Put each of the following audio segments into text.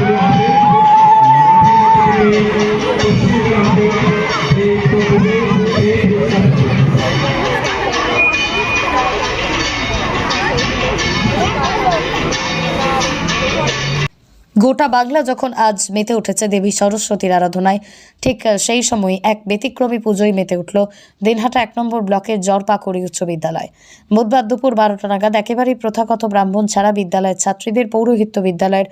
Thank you. গোটা বাংলা যখন আজ মেতে উঠেছে দেবী সরস্বতীর আরাধনায়, ঠিক সেই সময় এক ব্যতিক্রমী পুজোয় মেতে উঠল দিনহাটা এক নম্বর ব্লকের জরপাকুড়ি উচ্চ বিদ্যালয়। বুধবার দুপুর বারোটা নাগাদ একেবারেই প্রথাগত ব্রাহ্মণ ছাড়া বিদ্যালয়ের ছাত্রীদের পৌরোহিত্য বিদ্যালয়ের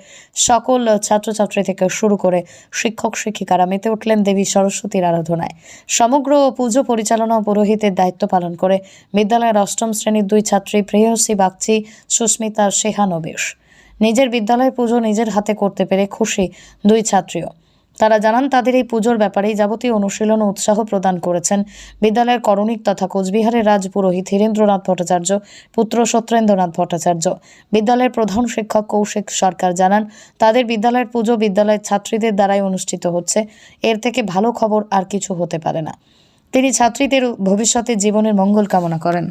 সকল ছাত্রছাত্রী থেকে শুরু করে শিক্ষক, শিক্ষিকারা মেতে উঠলেন দেবী সরস্বতীর আরাধনায়। সমগ্র পুজো পরিচালনা ও পুরোহিতের দায়িত্ব পালন করে বিদ্যালয়ের অষ্টম শ্রেণির দুই ছাত্রী প্রেয়সী বাগচি, সুস্মিতা, শেহানবেশ। নিজের বিদ্যালয়ের পুজো নিজের হাতে করতে পেরে খুশি দুই ছাত্রীও। তারা জানান, তাদের এই পুজোর ব্যাপারেই যাবতীয় অনুশীলন ও উৎসাহ প্রদান করেছেন বিদ্যালয়ের করণিক তথা কোচবিহারের রাজ পুরোহিত হীরেন্দ্রনাথ ভট্টাচার্য, পুত্র সত্যেন্দ্রনাথ ভট্টাচার্য। বিদ্যালয়ের প্রধান শিক্ষক কৌশিক সরকার জানান, তাদের বিদ্যালয়ের পুজো বিদ্যালয়ের ছাত্রীদের দ্বারাই অনুষ্ঠিত হচ্ছে। এর থেকে ভালো খবর আর কিছু হতে পারে না। তিনি ছাত্রীদের ভবিষ্যতে জীবনের মঙ্গল কামনা করেন।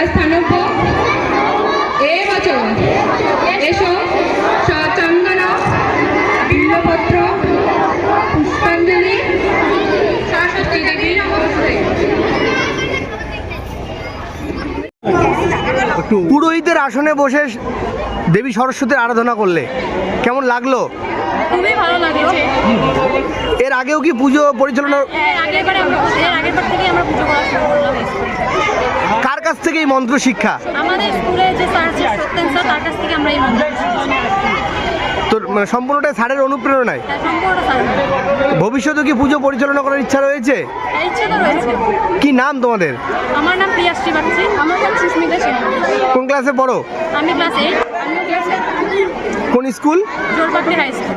বিদ্যাস্থানভ্য এব চ এসো। সচন্দন বিল্লপত্র। পুষ্পাঞ্জলি। সরস্বতী দেবী নমস্তে পুরোহিতের আসনে বসে দেবী সরস্বতীর আরাধনা করলে কেমন লাগল? খুবই ভালো লাগল। এর আগেও কি পুজো পরিচালনা এর আগের বারে এর আগের বার থেকে আমরা পুজো করা শুরু করলাম। এই স্কুলে। কার কাছ থেকে এই মন্ত্র শিক্ষা? আমাদের স্কুলে যে স্যার আছে সত্যেন স্যার তার কাছ থেকে আমরা এই মন্ত্র তো মানে সম্পূর্ণটাই স্যারের অনুপ্রেরণায়? স্যার ভবিষ্যতে কি পুজো পরিচালনা করার ইচ্ছা রয়েছে? এই ইচ্ছে তো রয়েছে। কি নাম তোমাদের? আমার নাম প্রিয়াশ্রী বাগচি আমার নাম সুস্মিতা সিংহ কোন ক্লাসে পড়ো? আমি ক্লাস এইট। আমি ক্লাস কোন স্কুল? High school.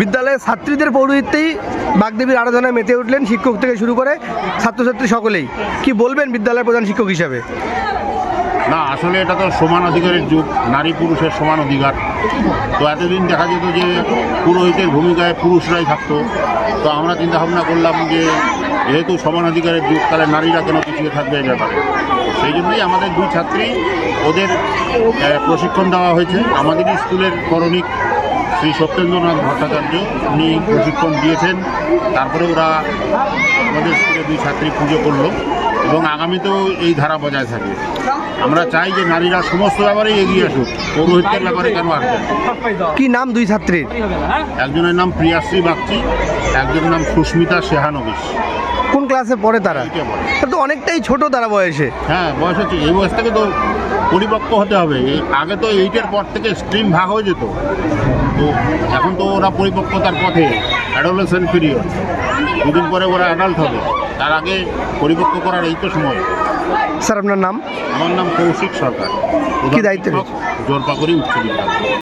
বিদ্যালয়ের ছাত্রীদের পৌরোহিত্যেই বাগদেবীর আরাধনায় মেতে উঠলেন শিক্ষক থেকে শুরু করে ছাত্রছাত্রী সকলেই। কি বলবেন বিদ্যালয়ের প্রধান শিক্ষক হিসাবে? না, আসলে এটা তো সমান অধিকারের যুগ, নারী পুরুষের সমান অধিকার। তো এতদিন দেখা যেত যে পুরোহিতের ভূমিকায় পুরুষরাই থাকতো। তো আমরা চিন্তা ভাবনা করলাম যে, যেহেতু সমান অধিকারের যুগ, তাহলে নারীরা কেন পিছিয়ে থাকবে এই ব্যাপারে? সেই জন্যই আমাদের দুই ছাত্রী, ওদের প্রশিক্ষণ দেওয়া হয়েছে। আমাদেরই স্কুলের করণিক শ্রী সত্যেন্দ্রনাথ ভট্টাচার্য উনি প্রশিক্ষণ দিয়েছেন। তারপরে ওরা আমাদের স্কুলে দুই ছাত্রী পুজো করল এবং আগামীতেও এই ধারা বজায় থাকবে আমরা চাই যে নারীরা সমস্ত ব্যাপারেই এগিয়ে আসুক। পৌরোহিত্যের ব্যাপারে কেন আসবে? কি নাম দুই ছাত্রীর? একজনের নাম প্রিয়াশ্রী বাগচি একজনের নাম সুস্মিতা শেহানবিশ। কোন ক্লাসে পড়ে তারা? এইটে পড়ে। তারা তো অনেকটাই ছোট তারা বয়সে। হ্যাঁ বয়স হচ্ছে এই বয়স থেকে তো পরিপক্ক হতে হবে। আগে তো এইটের পর থেকে স্ট্রিম ভাগ হয়ে যেত। তো এখন তো ওরা পরিপক্কতার পথে অ্যাডোলেসেন্ট পিরিয়ড দুদিন পরে ওরা অ্যাডাল্ট হবে। তার আগে পরিপক্ক করার এই তো সময়। স্যার আপনার নাম? আমার নাম কৌশিক সরকার। কি দায়িত্ব জোরপাকড়ি উচ্চ বিদ্যালয়।